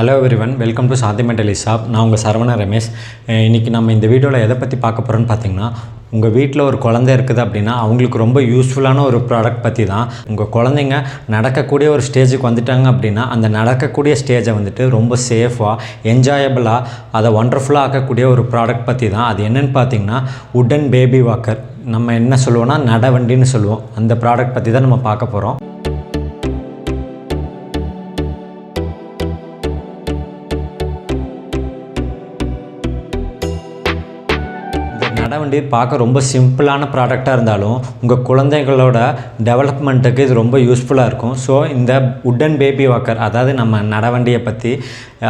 Hello everyone welcome to சாந்திமெண்டலி shop நான் உங்கள் சரவண ரமேஷ். இன்றைக்கி இன்னைக்கு நம்ம இந்த வீடியோவில் எதை பற்றி பார்க்க போகிறோன்னு பார்த்தீங்கன்னா உங்கள் வீட்டில் ஒரு குழந்தை இருக்குது அப்படின்னா அவங்களுக்கு ரொம்ப யூஸ்ஃபுல்லான ஒரு ப்ராடக்ட் பற்றி தான். உங்கள் குழந்தைங்க நடக்கக்கூடிய ஒரு ஸ்டேஜுக்கு வந்துட்டாங்க அப்படின்னா அந்த நடக்கக்கூடிய ஸ்டேஜை வந்துட்டு ரொம்ப சேஃபாக என்ஜாயபிளாக அதை ஒண்டர்ஃபுல்லாக ஆக்கக்கூடிய ஒரு ப்ராடக்ட் பற்றி தான். அது என்னென்னு பார்த்தீங்கன்னா உடன் பேபி வாக்கர் நம்ம என்ன சொல்லுவோன்னா நடவண்டின்னு சொல்லுவோம். அந்த ப்ராடக்ட் பற்றி தான் நம்ம பார்க்க போகிறோம் நடவண்டி பார்க்க ரொம்ப சிம்பிளான ப்ராடக்டாக இருந்தாலும் உங்கள் குழந்தைகளோட டெவலப்மெண்ட்டுக்கு இது ரொம்ப யூஸ்ஃபுல்லாக இருக்கும். ஸோ இந்த உட்டன் பேபி வாக்கர் அதாவது நம்ம நடவண்டியை பற்றி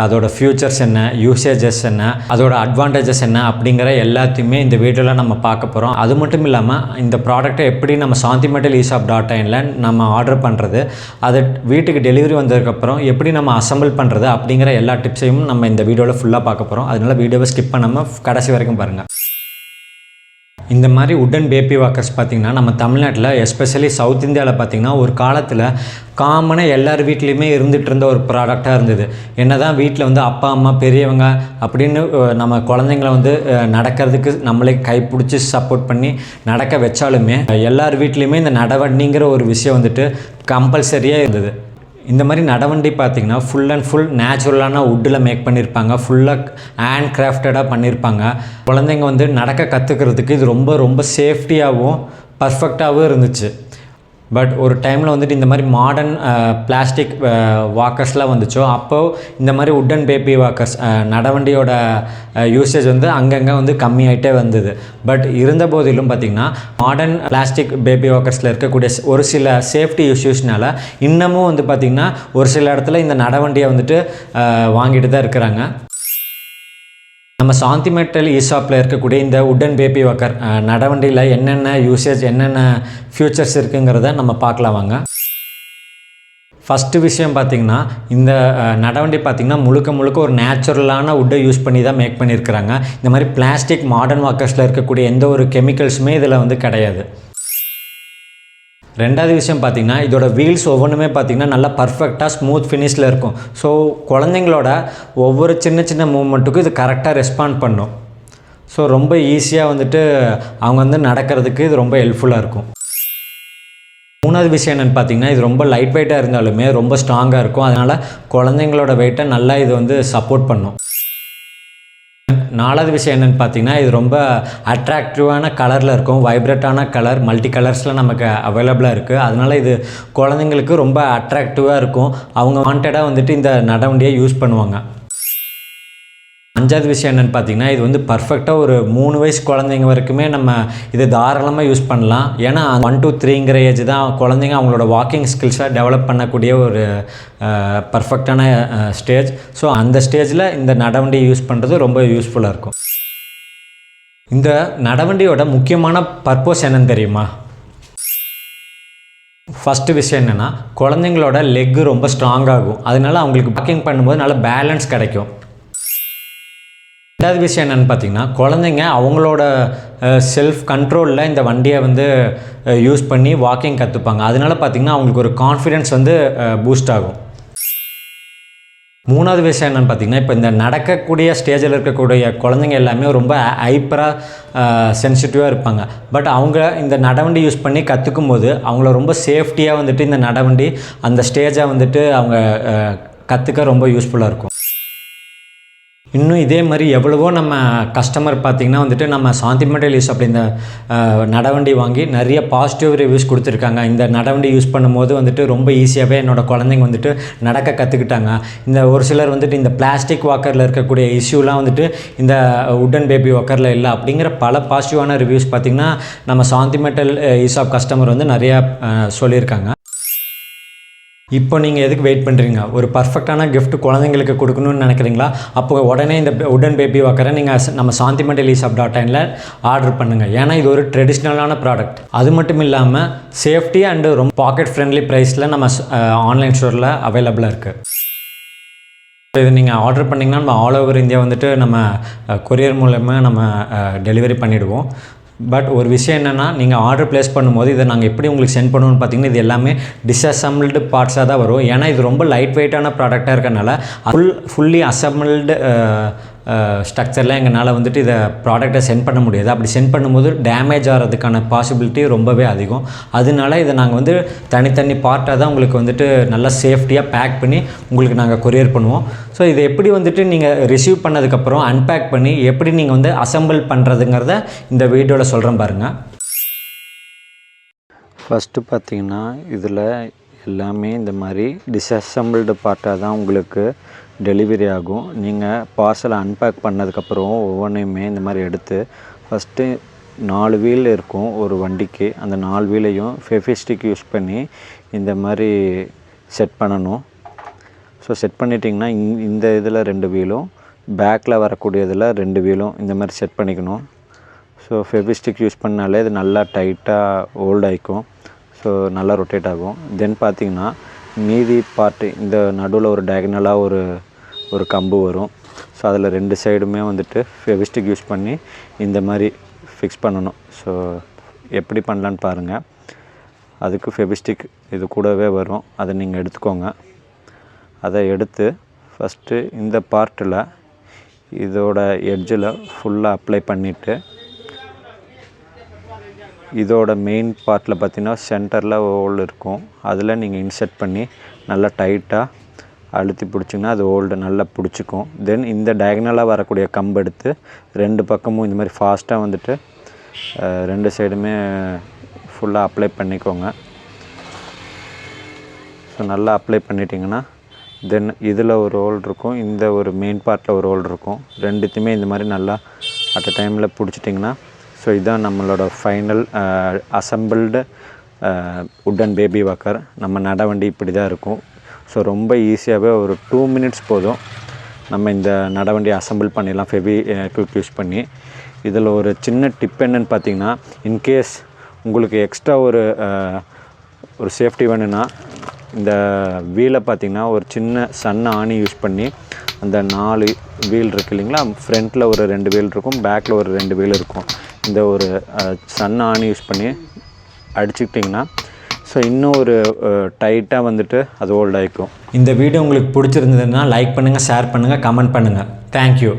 அதோட ஃப்யூச்சர்ஸ் என்ன யூசேஜஸ் என்ன அதோட அட்வான்டேஜஸ் என்ன அப்படிங்கிற எல்லாத்தையுமே இந்த வீடியோவில் நம்ம பார்க்க போகிறோம் அது மட்டும் இல்லாமல் இந்த ப்ராடக்ட்டை எப்படி நம்ம சாந்திமெண்டல் ஈஷாப் டாட் இன்ல நம்ம ஆர்டர் பண்ணுறது அது வீட்டுக்கு டெலிவரி வந்ததுக்கப்புறம் எப்படி நம்ம அசம்பிள் பண்ணுறது அப்படிங்கிற எல்லா டிப்ஸையும் நம்ம இந்த வீடியோவில் ஃபுல்லாக பார்க்க போகிறோம் அதனால வீடியோவை ஸ்கிப் பண்ணாமல் கடைசி வரைக்கும் பாருங்கள் இந்த மாதிரி உடன் பேபி வாக்கர்ஸ் பார்த்திங்கன்னா நம்ம தமிழ்நாட்டில் எஸ்பெஷலி சவுத் இந்தியாவில் பார்த்திங்கன்னா ஒரு காலத்தில் காமனாக எல்லார் வீட்லேயுமே இருந்துகிட்டு இருந்த ஒரு ப்ராடக்டாக இருந்தது. என்ன தான் வீட்டில் வந்து அப்பா அம்மா பெரியவங்க அப்படின்னு நம்ம குழந்தைங்கள வந்து நடக்கிறதுக்கு நம்மளே கைப்பிடிச்சி சப்போர்ட் பண்ணி நடக்க வச்சாலுமே எல்லார் வீட்லேயுமே இந்த நடவண்டிங்கிற ஒரு விஷயம் வந்துட்டு கம்பல்சரியாக இருந்தது. இந்த மாதிரி நடவண்டி பார்த்திங்கன்னா ஃபுல் அண்ட் ஃபுல் நேச்சுரலான வுட்டில் மேக் பண்ணியிருப்பாங்க ஃபுல்லாக ஹேண்ட் கிராஃப்டடாக பண்ணியிருப்பாங்க குழந்தைங்க வந்து நடக்க கற்றுக்கிறதுக்கு இது ரொம்ப ரொம்ப சேஃப்டியாகவும் பர்ஃபெக்டாகவும் இருந்துச்சு. பட் ஒரு டைமில் வந்துட்டு இந்த மாதிரி மாடர்ன் பிளாஸ்டிக் வாக்கர்ஸ்லாம் வந்துச்சோ அப்போது இந்த மாதிரி உட்டன் பேபி வாக்கர்ஸ் நடவண்டியோட யூசேஜ் வந்து அங்கங்கே வந்து கம்மியாயிட்டே வந்தது. பட் இருந்த போதிலும் பார்த்திங்கன்னா மாடர்ன் பிளாஸ்டிக் பேபி வாக்கர்ஸில் இருக்கக்கூடிய ஒரு சில சேஃப்டி இஷ்யூஸ்னால இன்னமும் வந்து பார்த்திங்கன்னா ஒரு சில இடத்துல இந்த நடவண்டியை வந்துட்டு uh, வாங்கிட்டு தான் இருக்கிறாங்க. நம்ம சாந்தி மெட்டல் ஈஷாப்பில் இருக்கக்கூடிய இந்த உட்டன் பேபி வாக்கர் நடவண்டியில் என்னென்ன யூசேஜ் என்னென்ன ஃபியூச்சர்ஸ் இருக்குங்கிறத நம்ம பார்க்கலாம் வாங்க. ஃபஸ்ட்டு விஷயம் பார்த்திங்கன்னா இந்த நடவண்டி பார்த்திங்கன்னா முழுக்க முழுக்க ஒரு நேச்சுரலான உட்டை யூஸ் பண்ணி தான் மேக் பண்ணியிருக்கிறாங்க. இந்த மாதிரி பிளாஸ்டிக் மாடர்ன் வாக்கர்ஸில் இருக்கக்கூடிய எந்த ஒரு கெமிக்கல்ஸுமே இதில் வந்து கிடையாது. ரெண்டாவது விஷயம் பார்த்தீங்கன்னா இதோட வீல்ஸ் ஒவ்வொன்றுமே பார்த்தீங்கன்னா நல்லா பர்ஃபெக்டாக ஸ்மூத் ஃபினிஷில் இருக்கும். ஸோ குழந்தைங்களோட ஒவ்வொரு சின்ன சின்ன மூமெண்ட்டுக்கும் இது கரெக்டாக ரெஸ்பாண்ட் பண்ணும். ஸோ ரொம்ப ஈஸியாக வந்துட்டு அவங்க வந்து நடக்கிறதுக்கு இது ரொம்ப ஹெல்ப்ஃபுல்லாக இருக்கும். மூணாவது விஷயம் என்னென்னு பார்த்தீங்கன்னா இது ரொம்ப லைட் வெயிட்டாக இருந்தாலுமே ரொம்ப ஸ்ட்ராங்காக இருக்கும். அதனால் குழந்தைங்களோட வெயிட்டை நல்லா இது வந்து சப்போர்ட் பண்ணும். நாலாவது விஷயம் என்னென்னு பார்த்தீங்கன்னா இது ரொம்ப அட்ராக்டிவான கலரில் இருக்கும். வைப்ரட்டான கலர் மல்டி கலர்ஸில் நமக்கு அவைலபிளாக இருக்குது அதனால் இது குழந்தைங்களுக்கு ரொம்ப அட்ராக்டிவாக இருக்கும். அவங்க வாண்டடாக வந்துட்டு இந்த நடவண்டியை யூஸ் பண்ணுவாங்க. அஞ்சாவது விஷயம் என்னென்னு பார்த்தீங்கன்னா இது வந்து பர்ஃபெக்டாக ஒரு மூணு வயசு குழந்தைங்க வரைக்குமே நம்ம இது தாராளமாக யூஸ் பண்ணலாம். ஏன்னா ஒன் டூ த்ரீங்கிற ஏஜ் தான் குழந்தைங்க அவங்களோட வாக்கிங் ஸ்கில்ஸை டெவலப் பண்ணக்கூடிய ஒரு பர்ஃபெக்டான ஸ்டேஜ் ஸோ அந்த ஸ்டேஜில் இந்த நடவண்டியை யூஸ் பண்ணுறது ரொம்ப யூஸ்ஃபுல்லாக இருக்கும். இந்த நடவண்டியோட முக்கியமான பர்பஸ் என்னன்னு தெரியுமா? ஃபஸ்ட்டு விஷயம் என்னென்னா குழந்தைங்களோட லெக்கு ரொம்ப ஸ்ட்ராங் ஆகும். அதனால அவங்களுக்கு வாக்கிங் பண்ணும்போது நல்ல பேலன்ஸ் கிடைக்கும். ரெண்டாவது விஷயம் என்னென்னு பார்த்தீங்கன்னா குழந்தைங்க அவங்களோட செல்ஃப் கண்ட்ரோலில் இந்த வண்டியை வந்து யூஸ் பண்ணி வாக்கிங் கற்றுப்பாங்க அதனால பார்த்தீங்கன்னா அவங்களுக்கு ஒரு கான்ஃபிடென்ஸ் வந்து பூஸ்ட் ஆகும். மூணாவது விஷயம் என்னென்னு பார்த்தீங்கன்னா இப்போ இந்த நடக்கக்கூடிய ஸ்டேஜில் இருக்கக்கூடிய குழந்தைங்க எல்லாமே ரொம்ப ஹைப்பராக சென்சிட்டிவாக இருப்பாங்க. பட் அவங்க இந்த நடவண்டி யூஸ் பண்ணி கற்றுக்கும் போது அவங்கள ரொம்ப சேஃப்டியாக வந்துட்டு இந்த நடவண்டி அந்த ஸ்டேஜை வந்துட்டு அவங்க கற்றுக்க ரொம்ப யூஸ்ஃபுல்லாக இருக்கும். இன்னும் இதே மாதிரி எவ்வளவோ நம்ம கஸ்டமர் பார்த்திங்கன்னா வந்துட்டு நம்ம சாந்திமெண்டல் யூஸ் அப்படின்ற இந்த நடவண்டி வாங்கி நிறைய பாசிட்டிவ் ரிவ்யூஸ் கொடுத்துருக்காங்க. இந்த நடவண்டி யூஸ் பண்ணும்போது வந்துட்டு ரொம்ப ஈஸியாகவே என்னோட குழந்தைங்க வந்துட்டு நடக்க கற்றுக்கிட்டாங்க இந்த ஒரு சிலர் வந்துட்டு இந்த பிளாஸ்டிக் வாக்கரில் இருக்கக்கூடிய இஷ்யூலாம் வந்துட்டு இந்த உட்டன் பேபி வாக்கரில் இல்லை. அப்படிங்கிற பல பாசிட்டிவான ரிவ்யூஸ் பார்த்திங்கன்னா நம்ம Shanthi metal ease of customer வந்து நிறையா சொல்லியிருக்காங்க. இப்போ நீங்கள் எதுக்கு வெயிட் பண்ணுறீங்க ஒரு பர்ஃபெக்டான கிஃப்ட் குழந்தைங்களுக்கு கொடுக்கணும்னு நினைக்கிறீங்களா? அப்போ உடனே இந்த உடன் பேபி வாக்கரை நீங்கள் நம்ம சாந்திமெண்டல் ஈசாப் டாட் இனில் ஆர்டர் பண்ணுங்கள் ஏன்னா இது ஒரு ட்ரெடிஷ்னலான ப்ராடக்ட் அது மட்டும் இல்லாமல் சேஃப்டி அண்டு ரொம்ப பாக்கெட் ஃப்ரெண்ட்லி ப்ரைஸில் நம்ம ஆன்லைன் ஸ்டோரில் அவைலபிளாக இருக்குது இது நீங்கள் ஆர்டர் பண்ணிங்கன்னா நம்ம ஆல் ஓவர் இந்தியா வந்துட்டு நம்ம கொரியர் மூலமாக நம்ம டெலிவரி பண்ணிவிடுவோம் பட் ஒரு விஷயம் என்னென்னா நீங்கள் ஆர்டர் ப்ளேஸ் பண்ணும்போது இதை நாங்கள் எப்படி உங்களுக்கு சென்ட் பண்ணுவோம்னு பார்த்தீங்கன்னா இது எல்லாமே டிஸ்அசம்பிள்டு பார்ட்ஸாக தான் வரும். ஏன்னா இது ரொம்ப லைட் வெயிட்டான ப்ராடக்டாக இருக்கனால ஃபுல் ஃபுல்லி அசம்பிள்டு ஸ்ட்ரக்சரில் எங்களால் வந்துட்டு இதை ப்ராடக்ட்டை சென்ட் பண்ண முடியாது. அப்படி சென்ட் பண்ணும்போது டேமேஜ் ஆகிறதுக்கான பாசிபிலிட்டி ரொம்பவே அதிகம். அதனால இதை நாங்கள் வந்து தனித்தனி பார்ட்டாக தான் உங்களுக்கு வந்துட்டு நல்லா சேஃப்டியாக பேக் பண்ணி உங்களுக்கு நாங்கள் கொரியர் பண்ணுவோம். ஸோ இதை எப்படி வந்துட்டு நீங்கள் ரிசீவ் பண்ணதுக்கப்புறம் அன்பேக் பண்ணி எப்படி நீங்கள் வந்து அசம்பிள் பண்ணுறதுங்கிறத இந்த வீடியோவில் சொல்கிறேன் பாருங்கள் ஃபஸ்ட்டு பார்த்தீங்கன்னா இதில் எல்லாமே இந்த மாதிரி டிஸ்அசம்பிள்டு பார்ட்டாக தான் உங்களுக்கு டெலிவரி ஆகும். நீங்கள் பார்சலை அன்பேக் பண்ணதுக்கப்புறம் ஒவ்வொன்றையுமே இந்த மாதிரி எடுத்து ஃபஸ்ட்டு நாலு வீல் இருக்கும் ஒரு வண்டிக்கு. அந்த நாலு வீலையும் ஃபெஃபிஸ்டிக் யூஸ் பண்ணி இந்த மாதிரி செட் பண்ணணும். ஸோ செட் பண்ணிட்டிங்கன்னா இந் இந்த இதில் ரெண்டு வீலும் பேக்கில் வரக்கூடியதில் ரெண்டு வீலும் இந்த மாதிரி செட் பண்ணிக்கணும். ஸோ ஃபெவிஸ்டிக் யூஸ் பண்ணாலே இது நல்லா டைட்டாக ஹோல்ட் ஆகிக்கும் ஸோ நல்லா ரொட்டேட் ஆகும். தென் பார்த்தீங்கன்னா மீதி பார்ட்டு இந்த நடுவில் ஒரு டயக்னலாக ஒரு ஒரு கம்பு வரும். ஸோ அதில் ரெண்டு சைடுமே வந்துட்டு ஃபெவிஸ்டிக் யூஸ் பண்ணி இந்த மாதிரி ஃபிக்ஸ் பண்ணணும். ஸோ எப்படி பண்ணலான்னு பாருங்கள் அதுக்கு ஃபெவிஸ்டிக் இது கூடவே வரும். அதை நீங்கள் எடுத்துக்கோங்க. அதை எடுத்து ஃபஸ்ட்டு இந்த பார்ட்டில் இதோட எட்ஜில் ஃபுல்லாக அப்ளை பண்ணிவிட்டு இதோட மெயின் பார்ட்டில் பார்த்தீங்கன்னா சென்டரில் ஹோல் இருக்கும். அதில் நீங்கள் இன்செர்ட் பண்ணி நல்லா டைட்டாக அழுத்தி பிடிச்சிங்கன்னா அது ஹோல்டு நல்லா பிடிச்சிக்கும். தென் இந்த டயக்னலாக வரக்கூடிய கம்பு எடுத்து ரெண்டு பக்கமும் இந்த மாதிரி ஃபாஸ்ட்டாக வந்துட்டு ரெண்டு சைடுமே ஃபுல்லாக அப்ளை பண்ணிக்கோங்க. ஸோ நல்லா அப்ளை பண்ணிட்டீங்கன்னா தென் இதில் ஒரு ஹோல் இருக்கும் இந்த ஒரு மெயின் பார்ட்டில் ஒரு ஹோல் இருக்கும். ரெண்டுத்தையுமே இந்த மாதிரி நல்லா அட் அ டைமில் பிடிச்சிட்டிங்கன்னா ஸோ இதுதான் நம்மளோட final assembled wooden baby walker நம்ம நடவண்டி இப்படி தான் இருக்கும். ஸோ ரொம்ப ஈஸியாகவே ஒரு டூ மினிட்ஸ் போதும். நம்ம இந்த நடவண்டி அசம்பிள் பண்ணிடலாம் ஃபெவி குவிக் யூஸ் பண்ணி. இதில் ஒரு சின்ன டிப் என்னன்னு பார்த்தீங்கன்னா இன்கேஸ் உங்களுக்கு எக்ஸ்ட்ரா ஒரு uh, ஒரு சேஃப்டி வேணும்னா இந்த வீலை பார்த்தீங்கன்னா ஒரு சின்ன சன்ன ஆணி யூஸ் பண்ணி அந்த நாலு வீல் இருக்கு இல்லைங்களா? ஃப்ரண்ட்டில் ஒரு ரெண்டு வீல் இருக்கும் பேக்கில் ஒரு ரெண்டு வீல் இருக்கும். இந்த ஒரு சன் ஆணி யூஸ் பண்ணி அடிச்சுக்கிட்டிங்கன்னா ஸோ இன்னும் ஒரு டைட்டாக வந்துட்டு அது ஹோல்ட் ஆகிக்கும் இந்த வீடியோ உங்களுக்கு பிடிச்சிருந்ததுன்னா லைக் பண்ணுங்கள் ஷேர் பண்ணுங்கள் கமெண்ட் பண்ணுங்கள் தேங்க்யூ